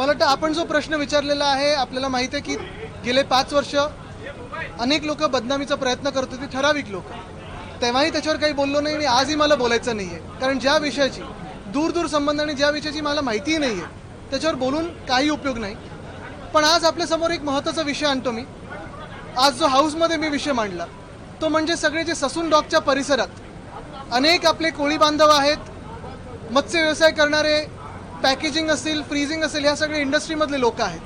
मला वाटतं आपण जो प्रश्न विचारलेला आहे आपल्याला माहिती आहे की गेले पाच वर्ष अनेक लोक बदनामीचा प्रयत्न करत होते ठराविक लोक. तेव्हाही त्याच्यावर काही बोललो नाही आणि आजही मला बोलायचं नाही आहे कारण ज्या विषयाची दूर दूर संबंध आणि ज्या विषयाची मला माहितीही नाही आहे त्याच्यावर बोलून काही उपयोग नाही. पण आज आपल्यासमोर एक महत्त्वाचा विषय आणतो मी. आज जो हाऊसमध्ये मी विषय मांडला तो म्हणजे सगळे जे ससून डॉकच्या परिसरात अनेक आपले कोळी बांधव आहेत मत्स्य व्यवसाय करणारे पॅकेजिंग असेल फ्रीजिंग असेल ह्या सगळे इंडस्ट्रीमधले लोक आहेत.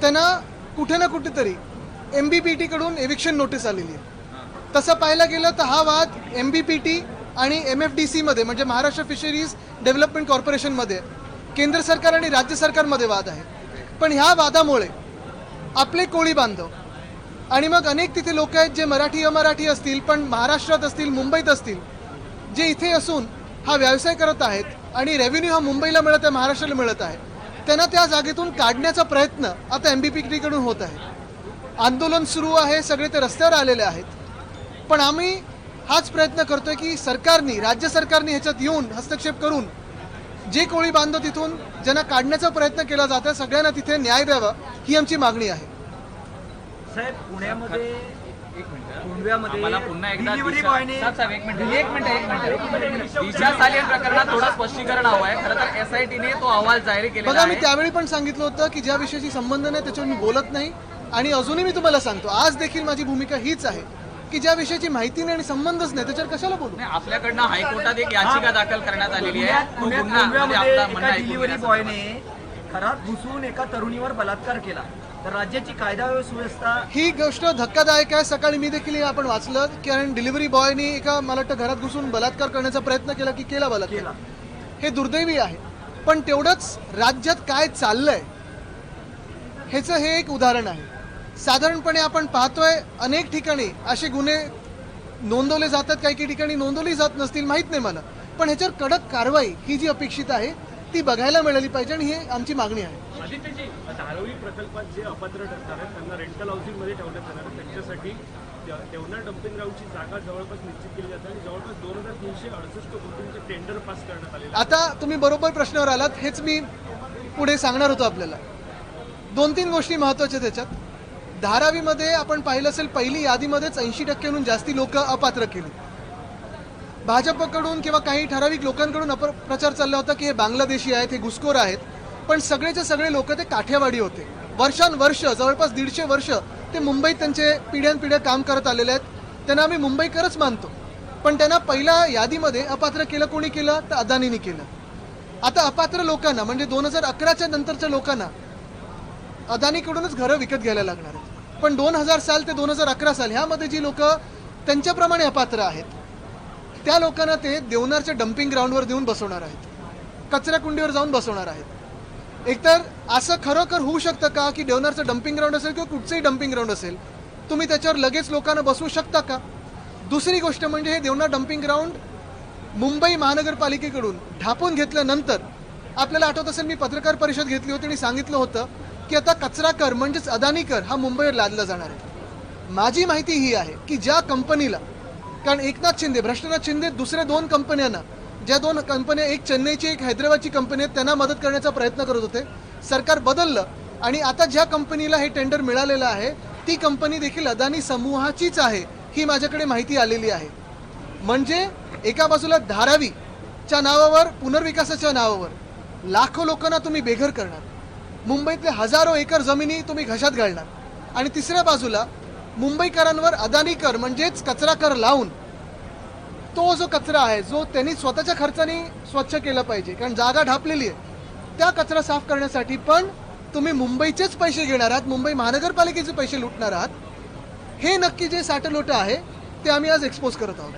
त्यांना कुठे ना कुठेतरी एम बी पी टीकडून एविक्शन नोटीस आलेली आहे. तसं पाहायला गेलं तर हा वाद एम बी पी टी आणि एम एफ डी सीमध्ये म्हणजे महाराष्ट्र फिशरीज डेव्हलपमेंट कॉर्पोरेशनमध्ये केंद्र सरकार आणि राज्य सरकारमध्ये वाद आहे. पण ह्या वादामुळे आपले कोळी बांधव आणि मग अनेक तिथे लोक आहेत जे मराठी अमराठी असतील पण महाराष्ट्रात असतील मुंबईत असतील जे इथे असून हा व्यवसाय करत आहेत आणि रेव्हेन्यू हा मुंबईला मिळत आहे महाराष्ट्राला मिळत आहे. त्यांना त्या जागेतून काढण्याचा प्रयत्न आता एम बी पी कडून होत आहे. आंदोलन सुरू आहे सगळे ते रस्त्यावर आलेले आहेत. पण आम्ही हाच प्रयत्न करतोय की सरकारनी राज्य सरकारने ह्याच्यात येऊन हस्तक्षेप करून जे कोळी बांधव तिथून ज्यांना काढण्याचा प्रयत्न केला जात आहे सगळ्यांना तिथे न्याय द्यावा ही आमची मागणी आहे. साहेब पुण्यामध्ये एक मिनिट कोंडव्यामध्ये आम्हाला पुन्हा एकदा डिलिव्हरी दिशा- बॉयने साहेब, साहेब, एक मिनिट एक मिनिट एक मिनिट. दिशा सालियन प्रकरणात थोडं स्पष्टीकरण हवं आहे. खरं तर एसआयटीने तो अहवाल जाहीर केलेला बघा मी त्यावेळी पण सांगितलं होतं की ज्या विषयाशी संबंध नाही त्याच्यावर मी बोलत नाही. आणि अजूनही मी तुम्हाला सांगतो आज देखील माझी भूमिका हीच आहे की ज्या विषयाची माहिती नाही आणि संबंधच नाही त्याच्यावर कशाला बोलू? नाही, आपल्याकडनं हायकोर्टात एक याचिका दाखल करण्यात आलेली आहे. घरात घुसून एका तरुणीवर बलात्कार केला. तर राज्याची कायदा सुव्यवस्था ही गोष्ट धक्कादायक आहे. सकाळी मी देखील आपण वाचलं. कारण डिलिव्हरी बॉयनी एका मला वाटतं घरात घुसून बलात्कार करण्याचा प्रयत्न केला की केला बलात्कार. केला. हे दुर्दैवी आहे. पण तेवढंच राज्यात काय चाललंय ह्याचं हे एक उदाहरण आहे. साधारणपणे आपण पाहतोय अनेक ठिकाणी असे गुन्हे नोंदवले जातात. काही काही ठिकाणी नोंदवली जात नसतील माहीत नाही मला. पण ह्याच्यावर कडक कारवाई ही जी अपेक्षित आहे ती बघायला मिळाली पाहिजे आणि ही आमची मागणी आहे. आदित्यजी धारावी प्रकल्पात जे अपात्र ठरणार आहेत त्यांना रेंटल हाऊसिंगमध्ये ठेवण्यात येणार आहे. त्यांच्यासाठी त्या- देवनार डम्पिंग ग्राउंडची जागा जवळपास निश्चित केली जाते आणि जवळपास दोन हजार तीनशे अडुसष्ट कोटींचे टेंडर पास करण्यात आहे. आता तुम्ही बरोबर प्रश्नावर आलात हेच मी पुढे सांगणार होतो आपल्याला. दोन तीन गोष्टी महत्त्वाच्या त्याच्यात. धारावीमध्ये आपण पाहिलं असेल पहिली यादीमध्येच ऐंशी टक्क्यांहून जास्ती लोक अपात्र केली. भाजपकडून किंवा काही ठराविक लोकांकडून अपप्रचार चालला होता की हे बांगलादेशी आहेत हे घुसखोर आहेत. पण सगळेचे सगळे लोक ते काठेवाडी होते. वर्षानुवर्ष जवळपास दीडशे वर्ष ते मुंबईत त्यांचे पिढ्यानपिढ्या काम करत आलेले आहेत. त्यांना आम्ही मुंबईकरच मानतो. पण त्यांना पहिल्या यादीमध्ये अपात्र केलं कोणी केलं? तर अदानीने केलं. आता अपात्र लोकांना म्हणजे दोन हजार अकराच्या नंतरच्या लोकांना अदानीकडूनच घरं विकत घ्यायला लागणार आहेत. पण दोन हजार साल ते दोन हजार अकरा साल ह्यामध्ये जी लोक त्यांच्याप्रमाणे अपात्र आहेत त्या लोकांना ते देवनारच्या डम्पिंग ग्राउंडवर देऊन बसवणार आहेत. कचऱ्याकुंडीवर जाऊन बसवणार आहेत. एकतर असं खरोखर होऊ शकतं का की देवनारचं डम्पिंग ग्राउंड असेल किंवा कुठचंही डम्पिंग ग्राउंड असेल तुम्ही त्याच्यावर लगेच लोकांना बसवू शकता का? दुसरी गोष्ट म्हणजे हे देवनार डम्पिंग ग्राउंड मुंबई महानगरपालिकेकडून ढापून घेतल्यानंतर आपल्याला आठवत असेल मी पत्रकार परिषद घेतली होती आणि सांगितलं होतं की आता कचरा कर म्हणजेच अदानी कर हा मुंबईवर लादला जाणार आहे. माझी माहिती ही आहे की ज्या कंपनीला कारण एकनाथ शिंदे भ्रष्टनाथ शिंदे दुसऱ्या दोन कंपन्यांना ज्या दोन कंपन्या एक चेन्नईची एक हैदराबादची कंपनी आहेत त्यांना मदत करण्याचा प्रयत्न करत होते. सरकार बदललं आणि आता ज्या कंपनीला हे टेंडर मिळालेलं आहे ती कंपनी देखील अदानी समूहाचीच आहे ही माझ्याकडे माहिती आलेली आहे. म्हणजे एका बाजूला धारावीच्या नावावर पुनर्विकासाच्या नावावर लाखो लोकांना तुम्ही बेघर करणार. मुंबईतले हजारो एकर जमिनी तुम्ही घशात घालणार. आणि तिसऱ्या बाजूला मुंबईकरांवर अदानी कर म्हणजेच कचरा कर लावून तो जो कचरा आहे जो त्यांनी स्वतःच्या खर्चाने स्वच्छ केला पाहिजे कारण जागा ढापलेली आहे त्या कचरा साफ करण्यासाठी पण तुम्ही मुंबईचेच पैसे घेणार आहात मुंबई महानगरपालिकेचे पैसे लुटणार आहात. हे नक्की जे साठलोट आहे ते आम्ही आज एक्सपोज करत आहोत.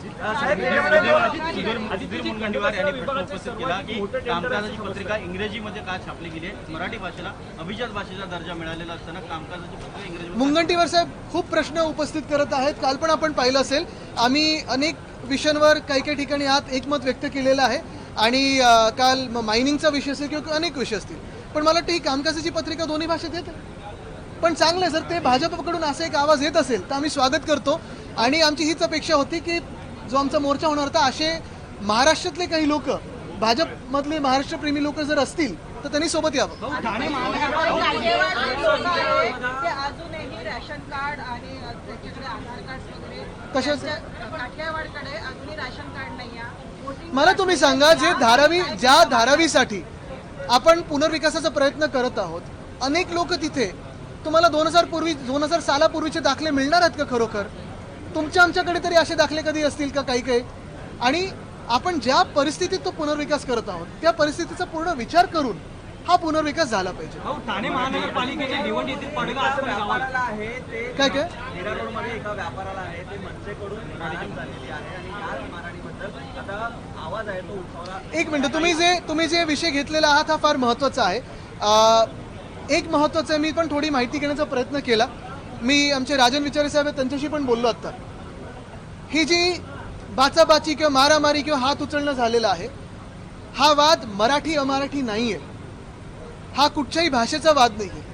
इंग्रजीमध्ये का छापली गेली आहे? मराठी भाषेला अभिजात भाषेचा दर्जा मिळालेला असताना कामकाजाची पत्रिका इंग्रजी मुनगंटीवार साहेब खूप प्रश्न उपस्थित करत आहेत. काल पण आपण पाहिलं असेल आम्ही अनेक विषयांवर काही काही ठिकाणी आत एकमत व्यक्त केलेलं आहे. आणि काल मायनिंगचा विषय असेल किंवा अनेक विषय असतील. पण मला वाटतं ही कामकाजाची पत्रिका दोन्ही भाषेत येते. पण चांगलं आहे जर ते भाजपकडून असा एक आवाज येत असेल तर आम्ही स्वागत करतो. आणि आमची हीच अपेक्षा होती की जो आमचा मोर्चा होणार होता असे महाराष्ट्रातले काही लोक भाजपमधले महाराष्ट्रप्रेमी लोक जर असतील तर त्यांनी सोबत यावं. काठेवाड लोक आहेत, ते अजूनही रॅशन कार्ड आणि त्याच्याकडे आधार कार्ड वगैरे कशाचं? त्यांच्या- काठियावाडकडे अजूनही रॅशन कार्ड नाही आहे. Voting मला तुम्ही सांगा जे धारावी ज्या धारावीसाठी आपण पुनर्विकासाचा प्रयत्न करत आहोत अनेक लोक तिथे तुम्हाला दोन हजार पूर्वी दोन हजार सालापूर्वीचे दाखले मिळणार आहेत का खरोखर? तुमच्या आमच्याकडे तरी असे दाखले कधी असतील का काही काही? आणि आपण ज्या परिस्थितीत तो पुनर्विकास करत आहोत त्या परिस्थितीचा पूर्ण विचार करून हा पुनर्विकास झाला पाहिजे. ठाणे निवड आहे ते काय काय? नीरा रोडमध्ये एका व्यापाराला आहे ते मनसेकडून मारहाण झालेली आहे आणि याच मारहाणीबद्दल आता आवाज आहे तो उठवला. एक मिनिट तुम्ही जे तुम्ही जे विषय घेतलेला आहात हा फार महत्त्वाचा आहे. एक महत्त्वाचं आहे मी पण थोडी माहिती घेण्याचा प्रयत्न केला. मी आमचे राजन विचारे साहेब आहेत त्यांच्याशी पण बोललो आत्ता ही जी बाचाबाची किंवा मारामारी किंवा हात उचलणं झालेला आहे हा वाद मराठी अमराठी नाही आहे हा कुठच्याही भाषेचा वाद नाही आहे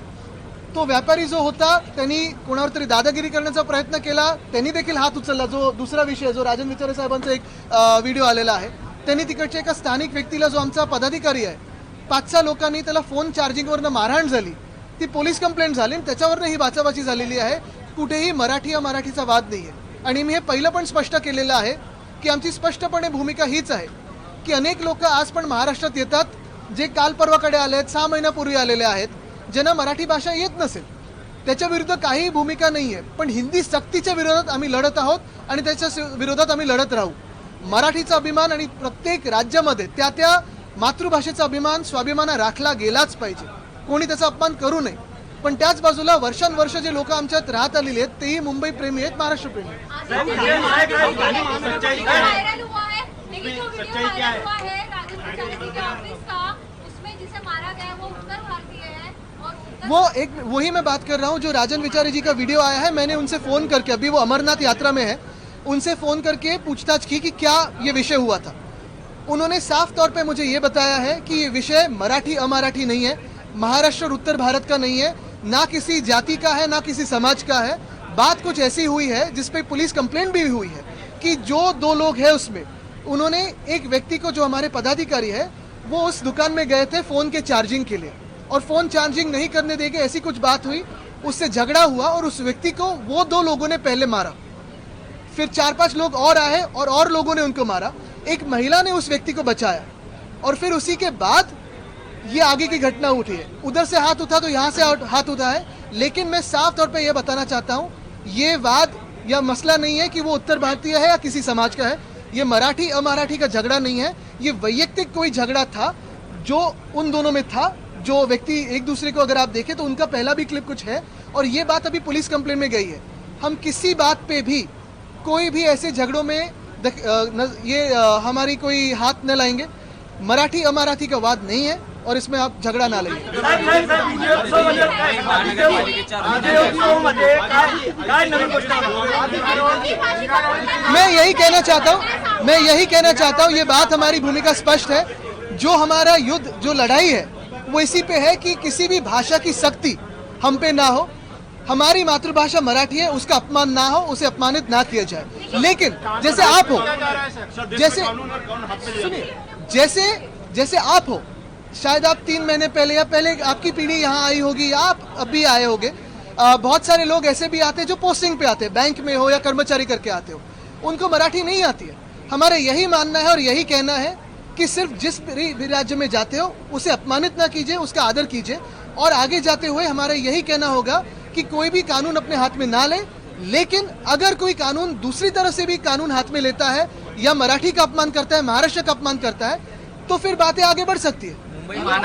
तो व्यापारी जो होता त्यांनी कोणावर तरी दादागिरी करण्याचा प्रयत्न केला त्यांनी देखील हात उचलला. जो दुसरा विषय जो राजन विचारे साहेबांचा एक व्हिडिओ आलेला आहे त्यांनी तिकडच्या एका स्थानिक व्यक्तीला जो आमचा पदाधिकारी आहे पाच सहा लोकांनी त्याला फोन चार्जिंगवरनं मारहाण झाली. ती पोलीस कंप्लेंट झाली आणि त्याच्यावरनं ही बाचाबाची झालेली आहे. कुठेही मराठी या मराठीचा वाद नाही आहे आणि मी हे पहिलं पण स्पष्ट केलेलं आहे की आमची स्पष्टपणे भूमिका हीच आहे की अनेक लोक आज पण महाराष्ट्रात येतात जे काल परवाकडे आले आहेत सहा महिन्यापूर्वी आलेले आहेत ज्यांना मराठी भाषा येत नसेल. त्याच्या विरुद्ध काही भूमिका नाही आहे पण हिंदी सक्तीच्या विरोधात आम्ही लढत आहोत आणि त्याच्या विरोधात आम्ही लढत राहू. मराठीचा अभिमान आणि प्रत्येक राज्यामध्ये त्या त्या मातृभाषेचा अभिमान स्वाभिमान राखला गेलाच पाहिजे. कोणी त्याचा अपमान करू नये. पण त्याच बाजूला वर्षानुवर्ष जे लोक आमच्यात राहत आलेली आहेत, तेही मुंबई प्रेमी आहेत, महाराष्ट्र प्रेमी वो एक, वही मैं बात कर रहा हूँ, जो राजन विचारी जी का वीडियो आया है, मैंने उनसे फ़ोन करके, अभी वो अमरनाथ यात्रा में है, उनसे फ़ोन करके पूछताछ की कि क्या ये विषय हुआ था। उन्होंने साफ़ तौर पे मुझे ये बताया है कि ये विषय मराठी अमराठी नहीं है महाराष्ट्र और उत्तर भारत का नहीं है, ना किसी जाति का है, ना किसी समाज का है। बात कुछ ऐसी हुई है, जिस पे पुलिस कंप्लेंट भी हुई है, कि जो दो लोग हैं उसमें, उन्होंने एक व्यक्ति को जो हमारे पदाधिकारी है, वो उस दुकान में गए थे फ़ोन के चार्जिंग के लिए। और फ़ोन चार्जिंग नहीं करने देके ऐसी कुछ बात हुई, उससे झगड़ा हुआ और उस व्यक्ति को वो दो लोगों ने पहले मारा। फिर चार पाँच लोग और आए और और लोगों ने उनको मारा। एक महिला ने उस व्यक्ति को बचाया। और फिर उसी के बाद ये आगे की घटना उठी है। उधर से हाथ उठा तो यहाँ से हाथ- उठा है। लेकिन मैं साफ़ तौर पर यह बताना चाहता हूँ, ये वाद या मसला नहीं है कि वो उत्तर भारतीय है या किसी समाज का है। ये मराठी, अमराठी का झगड़ा नहीं है। ये वैयक्तिक कोई झगड़ा था जो उन दोनों में था, जो व्यक्ति एक दूसरे को अगर आप देखें तो उनका पहला भी क्लिप कुछ है और ये बात अभी पुलिस कंप्लेंट में गई है। हम किसी बात पे भी कोई भी ऐसे झगड़ों में ये हमारी कोई हाथ न लाएँगे। मराठी, अमराठी का वाद नहीं है। और इसमें आप झगड़ा ना आहे? मैं यही कहना चाहता हूँ, मैं यही कहना चाहता हूँ, ये बात हमारी भूमिका स्पष्ट है। जो हमारा युद्ध, जो लड़ाई है, वो इसी पे है कि किसी भी भाषा की शक्ति हम पे ना हो। हमारी मातृभाषा मराठी है, उसका अपमान ना हो, उसे अपमानित ना किया जाए। लेकिन जैसे आप हो, जैसे जैसे जैसे आप हो शायद आप तीन महीने पहले या पहले आपकी पीढ़ी यहाँ आई होगी या आप अभी आए होगे। बहुत सारे लोग ऐसे भी आते हैं जो पोस्टिंग पे आते हैं बैंक में हो या कर्मचारी करके आते हो। उनको मराठी नहीं आती है। हमारा यही मानना है और यही कहना है कि सिर्फ़ जिस भी भी राज्य में जाते हो, उसे अपमानित ना कीजिए, उसका आदर कीजिए और आगे जाते हुए हमारा यही कहना होगा कि कोई भी कानून अपने हाथ में ना ले, लेकिन अगर कोई कानून दूसरी तरह से भी कानून हाथ में लेता है या मराठी का अपमान करता है, महाराष्ट्र का अपमान करता है तो फिर बातें आगे बढ़ सकती है। मुंबई वीडियो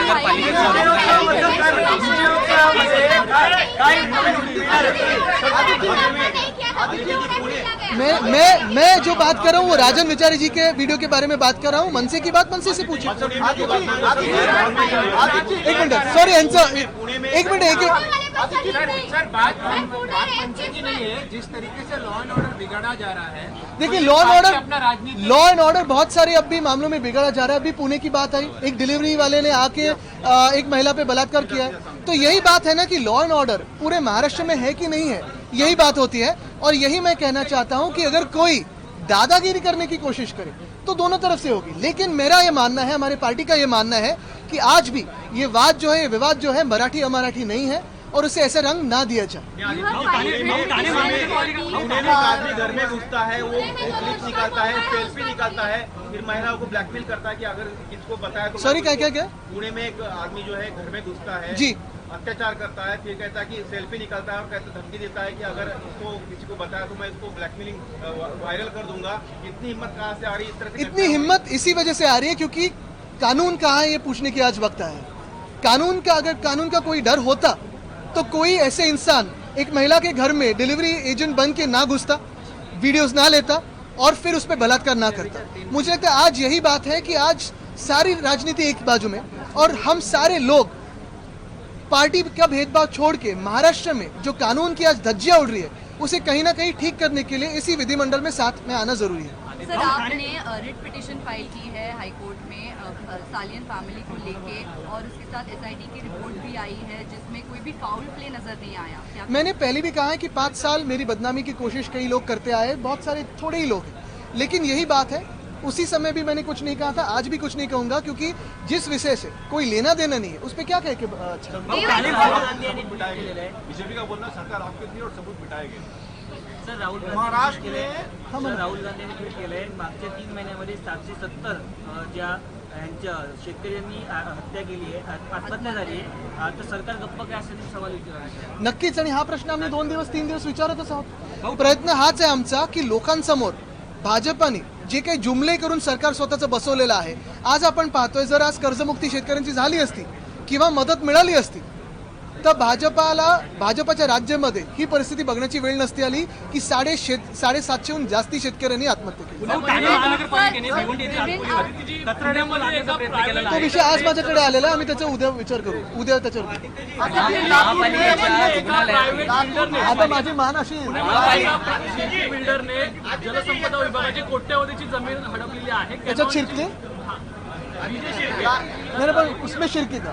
में किया गया मैं मैं मैं जो बात कर रहा हूँ वो राजन विचारी जी के वीडियो के बारे में बात कर रहा हूँ मनसे की बात मनसे से पूछिए एक मिनट सॉरी आंसर एक मिनट एक एक सर बात बात नहीं है जिस तरीके से लॉ एंड ऑर्डर बिगड़ा जा रहा है देखिए law and order law and order बहुत सारे अब भी मामलों में बिगड़ा जा रहा है। अभी पुणे की बात आई एक डिलीवरी वाले ने आके एक महिला पे बलात्कार किया है। तो यही बात है ना कि लॉ एंड ऑर्डर पूरे महाराष्ट्र में है कि नहीं है? यही बात होती है। और यही मैं कहना चाहता हूँ कि अगर कोई दादागिरी करने की कोशिश करे तो दोनों तरफ़ से होगी। लेकिन मेरा ये मानना है हमारे पार्टी का ये मानना है कि आज भी ये वाद जो है ये विवाद जो है मराठी अमराठी नहीं है। और उसे ऐसा रंग ना दिया जाए। पुणे में एक आदमी घर में घुसता है वो वो क्लिप निकालता है सेल्फी निकालता है फिर महिलाओं को ब्लैकमेल करता है कि अगर किसको बताया तो सॉरी क्या क्या क्या पुणे में एक आदमी जो है घर में घुसता है जी। अत्याचार करता है फिर कहता है कि सेल्फी निकालता है और कहता धमकी देता है कि अगर इसको किसी को बताया तो मैं इसको ब्लैकमेलिंग वायरल कर दूँगा। इतनी हिम्मत कहाँ से आ रही है इस तरह से इतनी हिम्मत इसी वजह से आ रही है क्योंकि कानून कहाँ है ये पूछने की आज वक्त है कानून का अगर कानून का कोई डर होता तो कोई ऐसे इंसान एक महिला के घर में डिलीवरी एजेंट बन के ना घुसता वीडियोस ना लेता और फिर उस पर बलात्कार ना करता। मुझे लगता है आज यही बात है कि आज सारी राजनीति एक बाजू में और हम सारे लोग पार्टी का भेदभाव छोड़ के महाराष्ट्र में जो कानून की आज धज्जियाँ उड़ रही है, उसे कहीं ना कहीं ठीक करने के लिए इसी विधिमंडल में साथ में आना ज़रूरी है। सर, आपने रिट पिटिशन फ़ाइल की है हाई कोर्ट में सालियन फैमिली को लेके और उसके साथ एसआईटी की रिपोर्ट भी आई है जिसमें कोई भी फाउल प्ले नज़र नहीं आया। मैंने पहले भी कहा है कि पाँच साल मेरी बदनामी की कोशिश कई लोग करते आए बहुत सारे थोड़े ही लोग हैं। लेकिन यही बात है उसी समय भी मैंने कुछ नहीं कहा था आज भी कुछ नहीं कहूँगा क्योंकि जिस विषय से कोई लेना देना नहीं है उस पर क्या कह के अच्छा। बीजेपी का बोलना सरकार आपके थी और सबूत मिटाए गए। सर राहुल गांधी सर राहुल गांधींनी ट्विट केलंय मागच्या तीन महिन्यामध्ये सातशे सत्तर ज्या यांच्या शेतकऱ्यांनी हत्या केली आहे आत्महत्या झाली आहे. तर सरकार गप्प काय असेल सवाल नक्कीच आणि हा प्रश्न आम्ही दोन दिवस तीन दिवस विचारतच आहोत. प्रयत्न हाच आहे आमचा की लोकांसमोर भाजपाने जे काही जुमले करून सरकार स्वतःचं बसवलेलं आहे आज आपण पाहतोय जर आज कर्जमुक्ती शेतकऱ्यांची झाली असती किंवा मदत मिळाली असती तर भाजपाला भाजपाच्या राज्यामध्ये ही परिस्थिती बघण्याची वेळ नसती आली की साडे शेत साडेसातशेहून जास्ती शेतकऱ्यांनी आत्महत्या केली. तो विषय आज माझ्याकडे आलेला आहे आम्ही त्याचा उद्या विचार करू. उद्या त्याच्यावर आता माझी मान अशी बिल्डरने जलसंपदा विभागाची कोट्यावधीची जमीन हडपलेली आहे. त्याच्यात शिरकले? नाही नाही, पण उसमें शिरकी का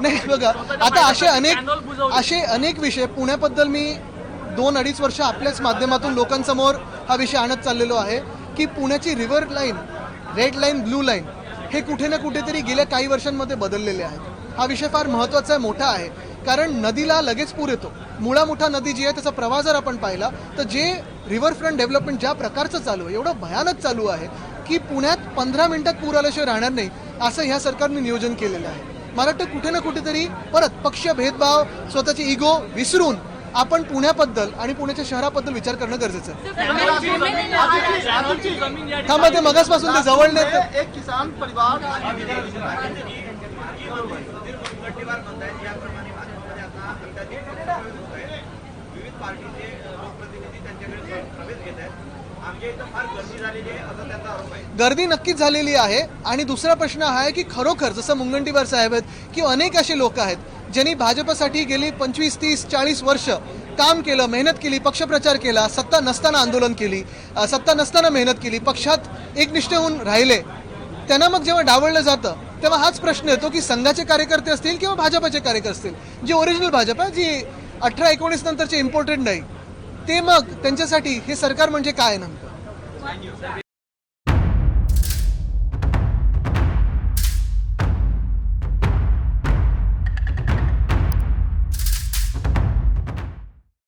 नाही बघा आता असे अनेक असे अनेक विषय पुण्याबद्दल मी दोन अडीच वर्ष आपल्याच माध्यमातून लोकांसमोर हा विषय आणत चाललेलो आहे की पुण्याची river line red line blue line हे कुठे ना कुठेतरी गेल्या काही वर्षांमध्ये बदललेले आहेत. हा विषय फार महत्त्वाचा आहे मोठा आहे. कारण नदीला लगेच पूर येतो. मुळा मोठा नदी जी आहे त्याचा प्रवाह जर आपण पाहिला तर जे रिव्हरफ्रंट डेव्हलपमेंट ज्या प्रकारचं चालू आहे एवढं भयानक चालू आहे की पुण्यात पंधरा मिनिटात पूर आल्याशिवाय राहणार नाही असं ह्या सरकारने नियोजन केलेलं आहे. मला वाटतं कुठे ना कुठेतरी परत पक्ष भेदभाव स्वतःची इगो विसरून आपण पुण्याबद्दल आणि पुण्याच्या शहराबद्दल विचार करणं गरजेचं आहे. थांबा ते मगासपासून ते जवळ नाही एक किसान परिवार विविध पार्टीचे लोकप्रतिनिधी त्यांच्याकडे प्रवेश घेत आहेत गर्दी नक्कीच झालेली आहे. आणि दुसरा प्रश्न हा आहे की खरोखर जसं मुनगंटीवार साहेब आहेत की अनेक असे लोक आहेत ज्यांनी भाजपसाठी गेली पंचवीस तीस चाळीस वर्ष काम केलं मेहनत केली पक्षप्रचार केला सत्ता नसताना आंदोलन केली सत्ता नसताना मेहनत केली पक्षात एकनिष्ठ होऊन राहिले त्यांना मग जेव्हा डावळलं जातं तेव्हा हाच प्रश्न येतो की संघाचे कार्यकर्ते असतील किंवा भाजपचे कार्यकर्ते असतील. जे ओरिजिनल भाजप आहे जी अठरा एकोणीस नंतरचे इम्पॉर्टंट नाही. ते मग त्यांच्यासाठी हे सरकार म्हणजे काय नेमकं?